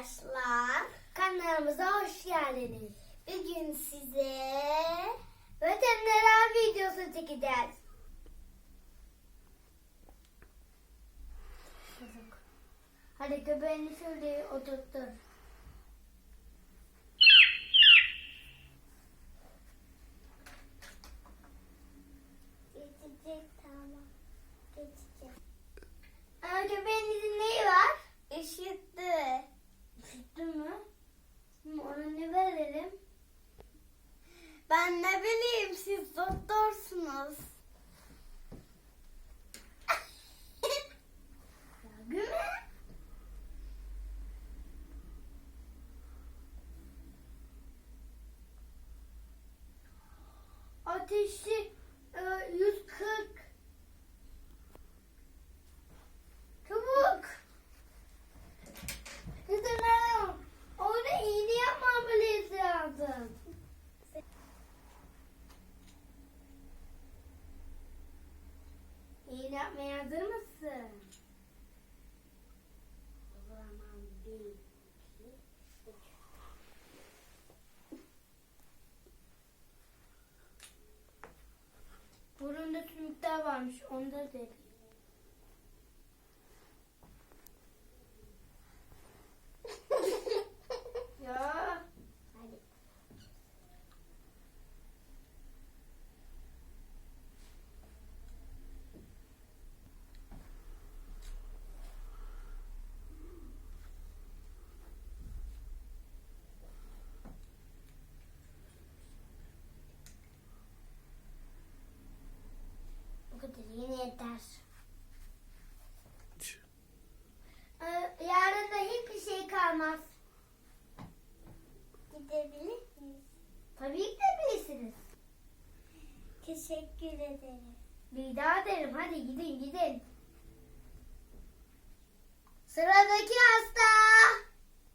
arkadaşlar. Kanalımıza hoş geldiniz. Bugün size Veteriner videosu çekeceğiz. Hadi köpeğini şöyle oturttur. geçecek tamam. Geçecek. Aa, köpeğinizin ne verelim? Ben ne bileyim siz doktorsunuz. Ya güme. Ateşi e, 140. İğne yapmaya hazır mısın? Burunda sümükler varmış. Onu da dedim. Yeter. Ee, yarın da hiçbir şey kalmaz. Gidebilir miyiz? Tabii ki de bilirsiniz. Teşekkür ederim. Bir daha derim. Hadi gidin gidin. Sıradaki